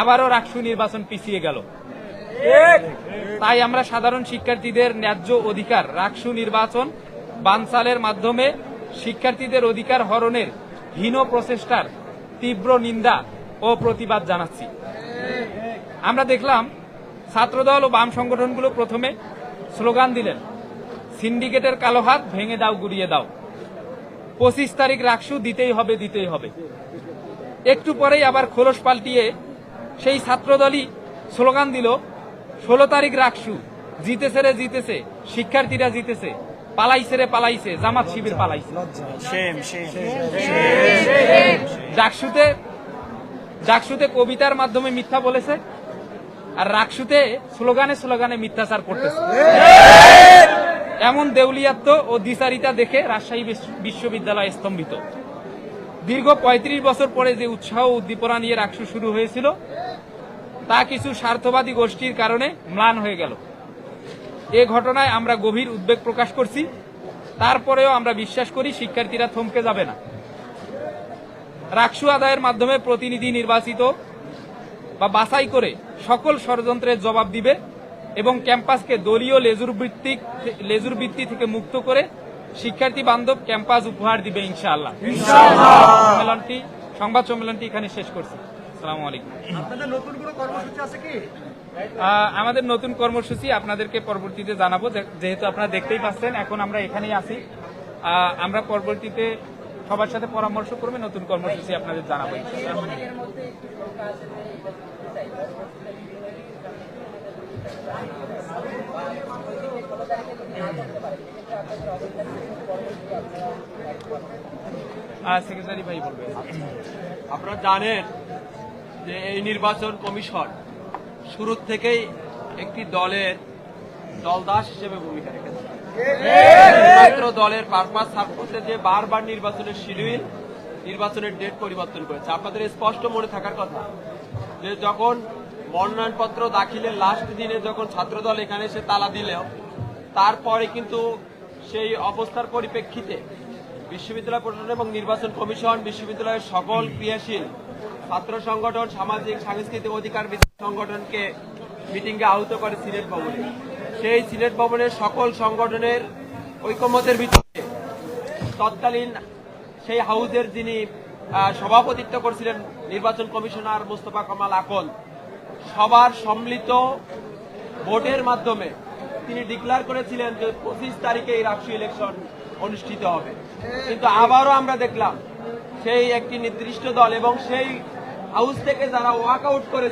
আবারও রাকসু নির্বাচন পিছিয়ে গেল। তাই আমরা সাধারণ শিক্ষার্থীদের ন্যায্য অধিকার রাকসু নির্বাচন বানসালের মাধ্যমে শিক্ষার্থীদের অধিকার হরণের হীন প্রচেষ্টার তীব্র নিন্দা ও প্রতিবাদ জানাচ্ছি। আমরা দেখলাম ছাত্রদল ও বাম সংগঠনগুলো প্রথমে স্লোগান দিলেন সিন্ডিকেটের কালো হাত ভেঙে দাও গুড়িয়ে দাও। পঁচিশ তারিখ রাকসু দিতেই হবে দিতেই হবে। একটু পরেই আবার খোলস পাল্টিয়ে সেই ছাত্রদলই স্লোগান দিল ষোলো তারিখ রাকসু জিতেছে রে জিতেছে শিক্ষার্থীরা জিতেছে পালাইছে রে পালাইছে জামাত শিবির পালাইছে। ডাকসুতে ডাকসুতে কবিতার মাধ্যমে মিথ্যা বলেছে আর রাকসুতে স্লোগানে স্লোগানে মিথ্যাচার করতেছে। এমন দেউলিয়াত্ম ও দ্বিচারিতা দেখে রাজশাহী বিশ- বিশ্ববিদ্যালয় স্তম্ভিত। দীর্ঘ ৩৫ বছর পরে যে উৎসাহ উদ্দীপনা নিয়ে রাকসু শুরু হয়েছিল তা কিছু স্বার্থবাদী গোষ্ঠীর কারণে ম্লান হয়ে গেল। এ ঘটনায় আমরা গভীর উদ্বেগ প্রকাশ করছি। তারপরেও আমরা বিশ্বাস করি শিক্ষার্থীরা থমকে যাবে না। রাকসু আদায়ের মাধ্যমে প্রতিনিধি নির্বাচিত বা বাছাই করে সকল ষড়যন্ত্রের জবাব দিবে এবং ক্যাম্পাসকে দলীয় লেজুর ভিত্তিক লেজুর ভিত্তি থেকে মুক্ত করে শিক্ষার্থী বান্ধব ক্যাম্পাস উপহার দিবে ইনশাআল্লাহ। সম্মেলনটি সংবাদ সম্মেলনটি এখানে শেষ করছি। আসসালামু আলাইকুম। আপনাদের নতুন কোনো কর্মসূচি আছে কি? আমাদের নতুন কর্মসূচি আপনাদেরকে পরবর্তীতে জানাব যে- যেহেতু আপনারা দেখতেই পাচ্ছেন এখন আমরা এখানেই আছি। আমরা পরবর্তীতে সবার সাথে পরামর্শ করবে নতুন কর্মসূচি আপনাদের জানাব সেক্রেটারি ভাই বলবে আপনারা জানেন যে এই নির্বাচন কমিশন শুরুর থেকেই একটি দলের দলদাস হিসেবে ভূমিকা রেখেছে। মাত্র দলের পারপাস সার্ভ করতে যে বারবার নির্বাচনের শিডিউল নির্বাচনের ডেট পরিবর্তন করেছে। আপনাদের স্পষ্ট মনে থাকার কথা যে যখন মনোনয়নপত্র দাখিলের লাস্ট দিনে যখন ছাত্রদল এখানে এসে তালা দিলেও, তারপরে কিন্তু সেই অবস্থার পরিপ্রেক্ষিতে বিশ্ববিদ্যালয় প্রশাসন এবং নির্বাচন কমিশন, বিশ্ববিদ্যালয়ের সকল ক্রিয়াশীল ছাত্র সংগঠন, সামাজিক, সাংস্কৃতিক অধিকার সংগঠনকে মিটিংয়ে আহত করে সিলেট ভবনে। সেই সিলেট ভবনের সকল সংগঠনের ঐকমতের ভিত্তিতে তৎকালীন সেই হাউজের যিনি সভাপতিত্ব করছিলেন নির্বাচন কমিশনার মোস্তফা কামাল আকন সবার সম্মিলিত ভোটের মাধ্যমে তিনি ডিক্লেয়ার করেছিলেন যে পঁচিশ তারিখে এই রাষ্ট্রীয় ইলেকশন অনুষ্ঠিত হবে। কিন্তু আবারও আমরা দেখলাম সেই একটি নির্দিষ্ট দল এবং সেই হাউস থেকে যারা ওয়াক আউট করে